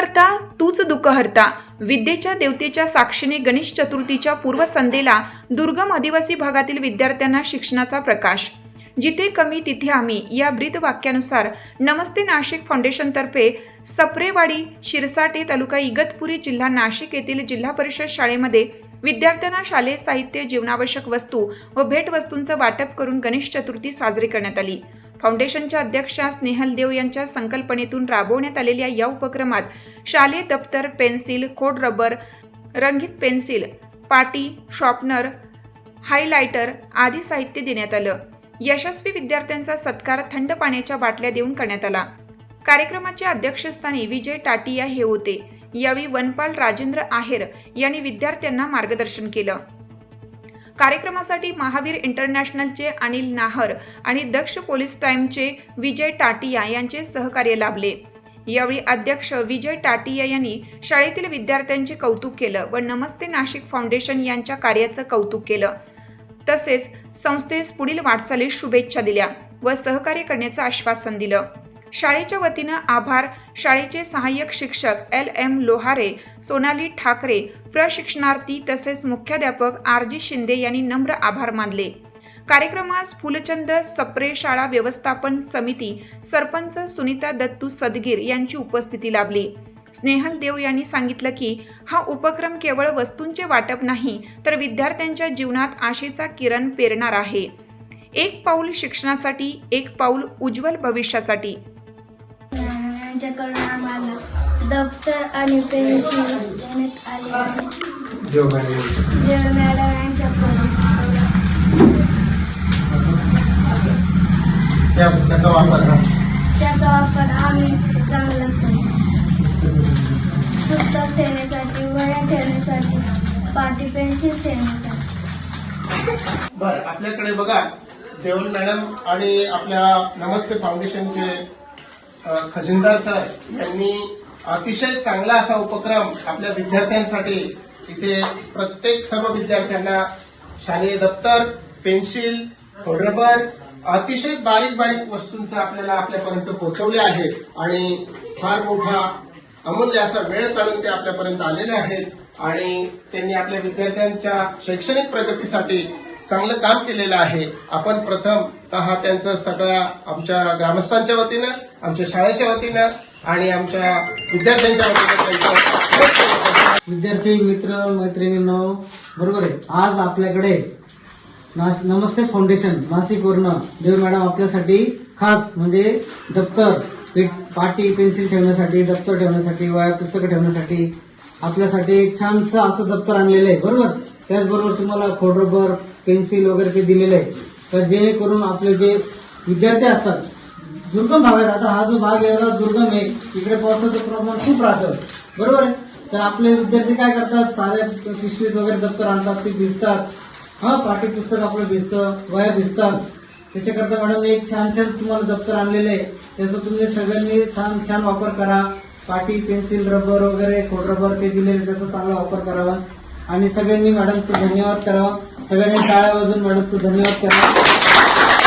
करता तूच दुःख हरता. विद्येच्या देवतेच्या साक्षीने गणेश चतुर्थीच्या पूर्वसंध्येला दुर्गम आदिवासी भागातील विद्यार्थ्यांना शिक्षणाचा प्रकाश. जिथे कमी तिथे आम्ही या ब्रीद वाक्यानुसार नमस्ते नाशिक फाउंडेशनतर्फे सप्रेवाडी शिरसाटे तालुका इगतपुरी जिल्हा नाशिक येथील जिल्हा परिषद शाळेमध्ये विद्यार्थ्यांना शालेय साहित्य जीवनावश्यक वस्तू व भेटवस्तूंचं वाटप करून गणेश चतुर्थी साजरी करण्यात आली. फाउंडेशनच्या अध्यक्षा स्नेहल देव यांच्या संकल्पनेतून राबवण्यात आलेल्या या उपक्रमात शालेय दप्तर पेन्सिल खोड रबर रंगीत पेन्सिल पाटी शॉर्पनर हायलायटर आदी साहित्य देण्यात आलं. यशस्वी विद्यार्थ्यांचा सत्कार थंड पाण्याच्या बाटल्या देऊन करण्यात आला. कार्यक्रमाच्या अध्यक्षस्थानी विजय टाटिया हे होते. यावेळी वनपाल राजेंद्र आहेर यांनी विद्यार्थ्यांना मार्गदर्शन केलं. कार्यक्रमासाठी महावीर इंटरनॅशनलचे अनिल नाहर आणि दक्ष पोलीस टाईमचे विजय टाटिया यांचे सहकार्य लाभले. यावेळी अध्यक्ष विजय टाटिया यांनी शाळेतील विद्यार्थ्यांचे कौतुक केलं व नमस्ते नाशिक फाउंडेशन यांच्या कार्याचं कौतुक केलं. तसेच संस्थेस पुढील वाटचालीस शुभेच्छा दिल्या व सहकार्य करण्याचं आश्वासन दिलं. शाळेच्या वतीनं आभार. शाळेचे सहाय्यक शिक्षक एल. एम. लोहारे सोनाली ठाकरे प्रशिक्षणार्थी तसेच मुख्याध्यापक आर. जी. शिंदे यांनी नम्र आभार मानले. कार्यक्रमास फुलचंद सप्रे शाळा व्यवस्थापन समिती सरपंच सुनीता दत्तू सदगीर यांची उपस्थिती लाभली. स्नेहल देव यांनी सांगितलं की हा उपक्रम केवळ वस्तूंचे वाटप नाही तर विद्यार्थ्यांच्या जीवनात आशेचा किरण पेरणार आहे. एक पाऊल शिक्षणासाठी एक पाऊल उज्ज्वल भविष्यासाठी. यांच्याकडून आम्हाला दप्तर आणि पेन्सिल देण्यात आले आहे. देव मॅडम यांच्याकडून त्याचा वापर त्याचा वापर आम्ही चांगला करतो पुस्तक ठेवण्यासाठी वह्या ठेवण्यासाठी पाटी पेन्सिल ठेवण्यासाठी बर आपल्याकडे बघा देवल मॅडम आणि आपल्या नमस्ते फाउंडेशनचे खजिनदार सर यांनी अतिशय चांगला असा उपक्रम आपल्या विद्यार्थ्यांसाठी इथे प्रत्येक सर्व विद्यार्थ्यांना शालेय दप्तर पेन्सिल रबर अतिशय बारीक बारीक वस्तूंचं आपल्याला आपल्यापर्यंत पोहोचवले आहे आणि फार मोठा अमूल्य असा वेळ काढून ते आपल्यापर्यंत आलेले आहेत आणि त्यांनी आपल्या विद्यार्थ्यांच्या शैक्षणिक प्रगतीसाठी चांगलं काम केलेलं आहे. आपण प्रथम हा त्यांचं सगळ्या आमच्या ग्रामस्थांच्या वतीनं आमच्या शाळेच्या वतीनं आणि आमच्या विद्यार्थ्यांच्या वतीनं विद्यार्थी मित्र मैत्रिणींनो बरोबर आहे. आज आपल्याकडे नास नमस्ते फाउंडेशन नाशिकवरनं देव मॅडम आपल्यासाठी खास म्हणजे दप्तर पाटी पेन्सिल ठेवण्यासाठी दप्तर ठेवण्यासाठी वया पुस्तकं ठेवण्यासाठी आपल्यासाठी एक छानसं असं दप्तर आणलेलं आहे. बरोबर? त्याचबरोबर तुम्हाला खोडरबर पेन्सिल वगैरे ते दिलेले आहे तर जेणेकरून आपले जे विद्यार्थी असतात दुर्गम भागात आता हा जो भाग एवढा दुर्गम आहे इकडे पावसाचं प्रमाण खूप राहतं. बरोबर आहे? तर आपले विद्यार्थी काय करतात? साध्या पिशवीत वगैरे दप्तर आणतात ते दिसतात. हा पाठ्यपुस्तक आपलं दिसतं वया दिसतात. त्याच्याकरता मॅडम एक छान छान तुम्हाला दप्तर आणलेलं आहे. त्याचा तुम्ही सगळ्यांनी छान छान वापर करा. पाटी पेन्सिल रबर वगैरे खोड रबर ते दिलेले त्याचा चांगला वापर करावा. आणि सगळ्यांनी मॅडमचं धन्यवाद करावा. सगळ्यांनी टाळ्या वाजून मॅडमचं धन्यवाद करावा.